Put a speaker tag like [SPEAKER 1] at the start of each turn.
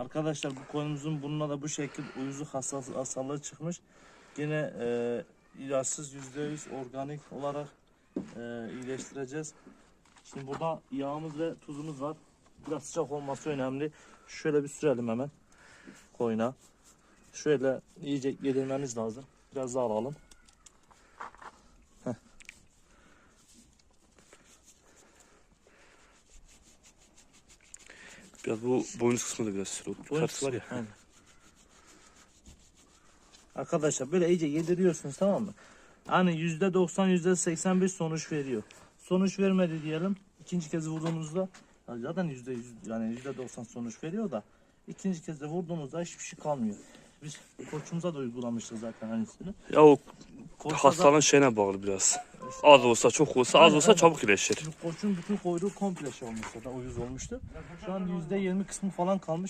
[SPEAKER 1] Arkadaşlar bu koyunumuzun burnuna da bu şekil uyuzluk hassas, hastalığı çıkmış. Yine e, ilaçsız %100 organik olarak e, iyileştireceğiz. Şimdi burada yağımız ve tuzumuz var. Biraz sıcak olması önemli. Şöyle bir sürelim hemen koyuna. Şöyle iyice yedirmemiz lazım. Biraz daha alalım.
[SPEAKER 2] Biraz bu boynuz kısmı da biraz sürü. Kartı var ya.
[SPEAKER 1] Aynen. Arkadaşlar böyle iyice yediriyorsunuz tamam mı? Hani yüzde 90 yüzde 81 sonuç veriyor. Sonuç vermedi diyelim. ikinci kez vurduğunuzda zaten yüzde yüz yani yüzde 90 sonuç veriyor da ikinci kez de vurduğunuzda hiçbir şey kalmıyor. Biz koçumuza da uygulamıştık zaten aynısını.
[SPEAKER 2] Ya o
[SPEAKER 1] Koçta da-
[SPEAKER 2] hastalığın şeyine bağlı biraz. Az olsa çok olsa az
[SPEAKER 1] Aynen,
[SPEAKER 2] olsa
[SPEAKER 1] aynen.
[SPEAKER 2] çabuk iyileşir.
[SPEAKER 1] Koçun bütün kuyruğu komple şey olmuş zaten uyuz olmuştu. Şu an yüzde 20 kısmı falan kalmış.